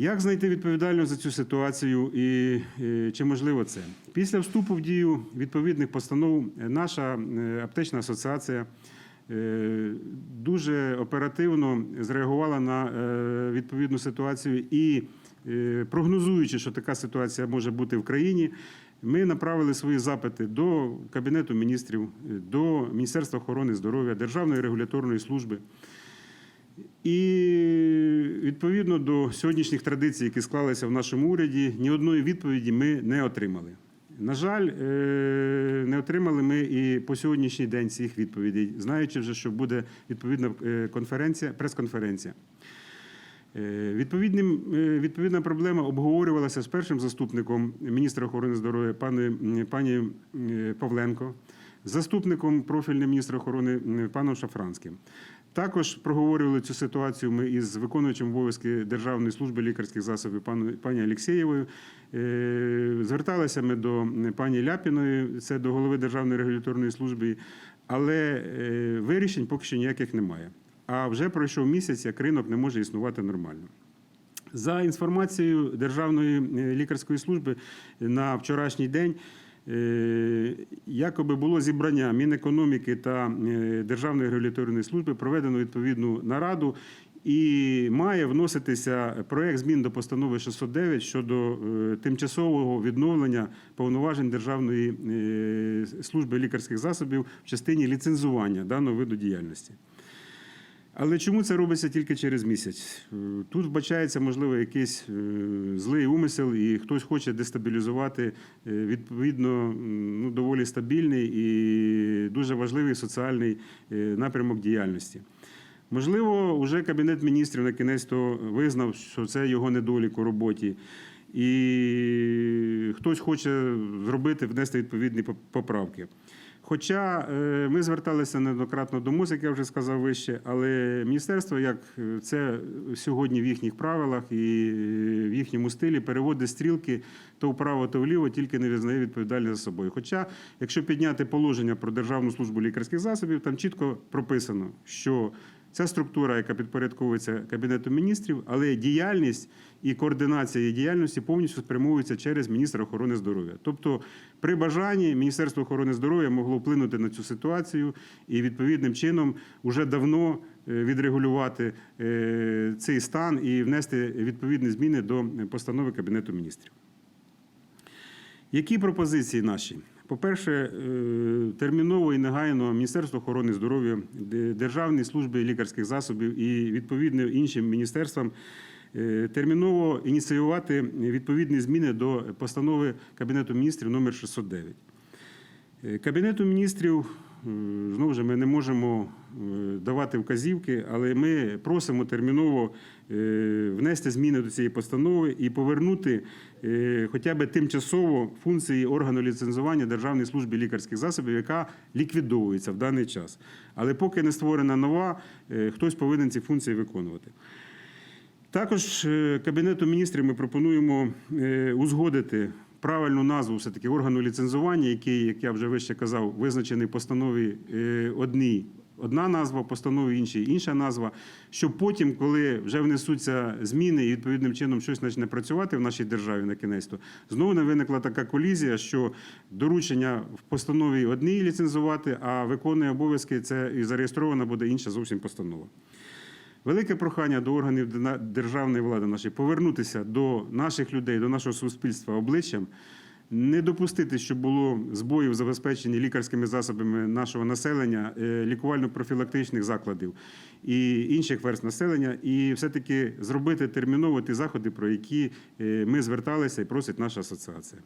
Як знайти відповідальність за цю ситуацію і е, чи можливо це? Після вступу в дію відповідних постанов е, наша е, аптечна асоціація дуже оперативно зреагувала на відповідну ситуацію і прогнозуючи, що така ситуація може бути в країні, ми направили свої запити до Кабінету міністрів, до Міністерства охорони здоров'я, Державної регуляторної служби. І відповідно до сьогоднішніх традицій, які склалися в нашому уряді, ні одної відповіді ми не отримали. На жаль, е, не отримали ми і по сьогоднішній день цих відповідей, знаючи вже, що буде відповідна е, конференція, прес-конференція. Е, відповідна проблема обговорювалася з першим заступником міністра охорони здоров'я пані, пані Павленко, заступником профільним міністра охорони паном Шафранським. Також проговорювали цю ситуацію ми із виконуючим обов'язки Державної служби лікарських засобів пані Олексєєвою. Е, Зверталися ми до пані Ляпіної, це до голови Державної регуляторної служби, але е, вирішень поки що ніяких немає. А вже пройшов місяць, як ринок не може існувати нормально. За інформацією Державної е, лікарської служби на вчорашній день. Е, Якоби було зібрання Мінекономіки та е, Державної регуляторної служби, проведено відповідну нараду, і має вноситися проект змін до постанови 609 щодо е, тимчасового відновлення повноважень Державної служби лікарських засобів в частині ліцензування даного виду діяльності. Але чому це робиться тільки через місяць? Е, Тут вбачається, можливо, якийсь е, злий умисел, і хтось хоче дестабілізувати е, відповідно ну, доволі стабільний і дуже важливий соціальний напрямок діяльності. Можливо, вже Кабінет міністрів на кінець то визнав, що це його недолік у роботі. І хтось хоче зробити, внести відповідні поправки. Хоча е, ми зверталися неоднократно до МОЗ, як я вже сказав вище, але міністерство, як е, це сьогодні в їхніх правилах і е, в їхньому стилі, переводить стрілки то вправо, то вліво, тільки не визнає відповідальність за собою. Хоча, якщо підняти положення про Державну службу лікарських засобів, там чітко прописано, що Ця структура, яка підпорядковується Кабінету міністрів, але діяльність і координація її діяльності повністю спрямовується через міністра охорони здоров'я. Тобто, при бажанні Міністерство охорони здоров'я могло вплинути на цю ситуацію і відповідним чином уже давно е, відрегулювати е, цей стан і внести відповідні зміни до постанови Кабінету міністрів. Які пропозиції наші? По-перше, е, терміново і негайно Міністерство охорони здоров'я, Де- Державній службі лікарських засобів і відповідно іншим міністерствам е, терміново ініціювати відповідні зміни до постанови Кабінету міністрів номер 609. Е, Кабінету міністрів знову ж ми не можемо е, давати вказівки, але ми просимо терміново е, внести зміни до цієї постанови і повернути е, хоча б тимчасово функції органу ліцензування Державної служби лікарських засобів, яка ліквідовується в даний час. Але поки не створена нова, е, хтось повинен ці функції виконувати. Також е, Кабінету міністрів ми пропонуємо е, узгодити правильну назву все-таки органу ліцензування, який, як я вже вище казав, визначений в постанові е, одній. Одна назва, постанові іншій інша назва, щоб потім, коли вже внесуться зміни і відповідним чином щось почне працювати в нашій державі на кінець, то знову не виникла така колізія, що доручення в постанові одній ліцензувати, а виконує обов'язки це і зареєстрована буде інша зовсім постанова. Велике прохання до органів державної влади нашої повернутися до наших людей, до нашого суспільства обличчям, не допустити, щоб було збоїв в забезпеченні лікарськими засобами нашого населення, е, лікувально-профілактичних закладів і інших верст населення, і все-таки зробити терміново ті заходи, про які е, ми зверталися і просить наша асоціація.